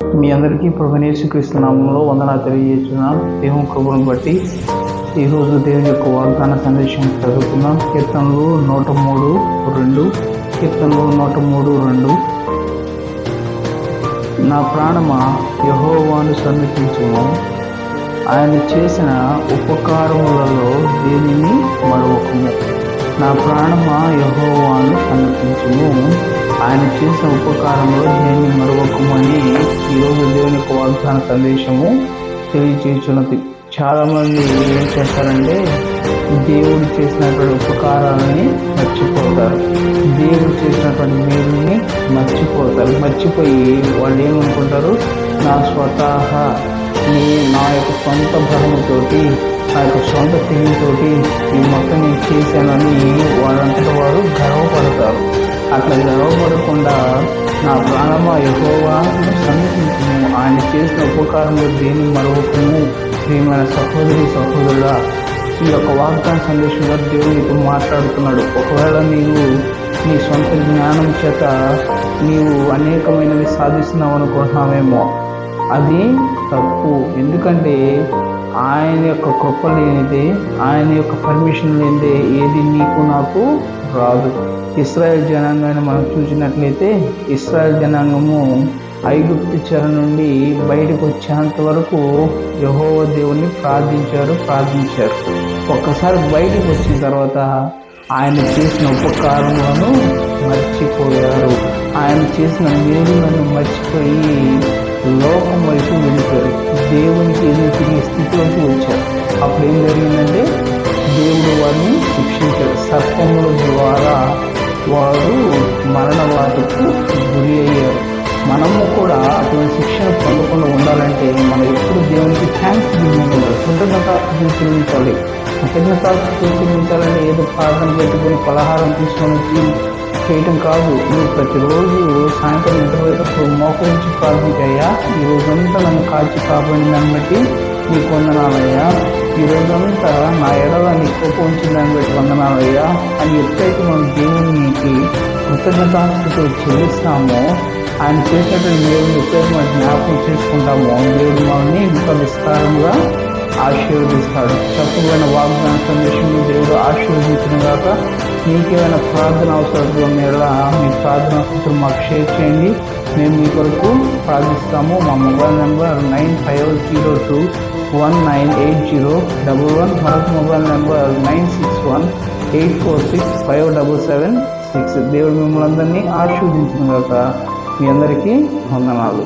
మీ అందరికీ ప్రభునేశ్వకృష్ణ నామంలో వందనా తెలియజేస్తున్నాం. దేవుని కృపను బట్టి ఈరోజు దేవుని యొక్క వాగ్దాన సందేశం చదువుతున్నాం కీర్తనలు నూట మూడు రెండు. కీర్తనలు నూట మూడు రెండు. నా ప్రాణమా యహోవాను సన్నిధించుము ఆయన చేసిన ఉపకారములలో దేనిని మరొకము నా ప్రాణమా యహోవాను సన్నతించుము ఆయన చేసిన ఉపకారంలో వాగ్దాన సందేశము తెలియచేస్తున్నది. చాలామంది ఏం చేస్తారంటే దేవుడు చేసినటువంటి ఉపకారాలని మర్చిపోతారు. దేవుడు చేసినటువంటి మేలుని మర్చిపోతారు. మర్చిపోయి వాళ్ళు ఏమనుకుంటారు? నా స్వతహా నీ నా యొక్క సొంత బలముతోటి నా యొక్క సొంత తెలివితోటి ఈ మొత్తం నేను చేశానని వాళ్ళంతటా వారు గర్వపడతారు. అట్లా గర్వపడకుండా నా ప్రాణమా యహోవా సన్నిహించము ఆయన చేసిన ఉపకారంలో దేని మరొకము ప్రియమైన సహోదరి సహోదరుల ఈ యొక్క వాగ్దాన సందేశంలో దేవుడు ఇప్పుడు మాట్లాడుతున్నాడు ఒకవేళ నీవు నీ సొంత జ్ఞానం చేత నీవు అనేకమైనవి సాధిస్తున్నావు అనుకుంటున్నావేమో అది తప్పు ఎందుకంటే ఆయన యొక్క కృప లేనిదే ఆయన యొక్క పర్మిషన్ లేనిదే ఏది నీకు నాకు రాదు. ఇస్రాయల్ జనాంగాన్ని మనం చూసినట్లయితే ఇస్రాయల్ జనాంగము ఐగుప్తి చెర నుండి బయటకు వచ్చేంత వరకు యహోవ దేవుణ్ణి ప్రార్థించారు ప్రార్థించారు. ఒక్కసారి బయటకు వచ్చిన తర్వాత ఆయన చేసిన ఉపకారములను మర్చిపోయారు. ఆయన చేసిన మేలులను మర్చిపోయి లోకం వైపు వెళ్ళిపోయారు. శిక్షించాడు సర్పముల ద్వారా వారు మరణ వాటికి గురి అయ్యారు. మనము కూడా అటువంటి శిక్షణ పొందకుండా ఉండాలంటే మనం ఎప్పుడు దేవునికి థ్యాంక్స్ గివింగ్ కృతజ్ఞత చూపించాలి కృతజ్ఞత చూపించాలంటే ఏదో ప్రార్థన పెట్టుకుని పలహారం తీసుకొని చేయటం కాదు. మీరు ప్రతిరోజు సాయంత్రం నిద్రపోయేటప్పుడు మోకరించి ప్రార్థించయ్యా ఈ రోజంతా నన్ను కాచి కాపాడిన దాన్ని బట్టి నీకు వందనాలయ్యా. ఈ రోజంతా నా ఎడ నీ దాన్ని బట్టి వందనాలయ్యా అని ఎప్పుడైతే మనం దేవునికి కృతజ్ఞతాస్థితులు చెల్లిస్తామో ఆయన చేసినటువంటి దేవుని ఎప్పుడైతే మనం జ్ఞాపకం చేసుకుంటామో దేవుడు మనల్ని ఇంకా విస్తారంగా ఆశీర్వదిస్తాడు తప్పులైన వాగ్దాన సందేశంలో దేవుడు ఆశీర్వదించిన కాక మీకేమైనా ప్రార్థన అవసరం మీద మీ ప్రార్థన స్థితులు మాకు షేర్ చేయండి మేము మీ కొరకు ప్రార్థిస్తాము. మా mobile number nine five zero two one nine eight zero double one. మరొక mobile number nine six one eight four six five double seven six. దేవుడు మిమ్మల్ని అందరినీ ఆశీర్వదించిన గాక. మీ అందరికీ వందనాలు.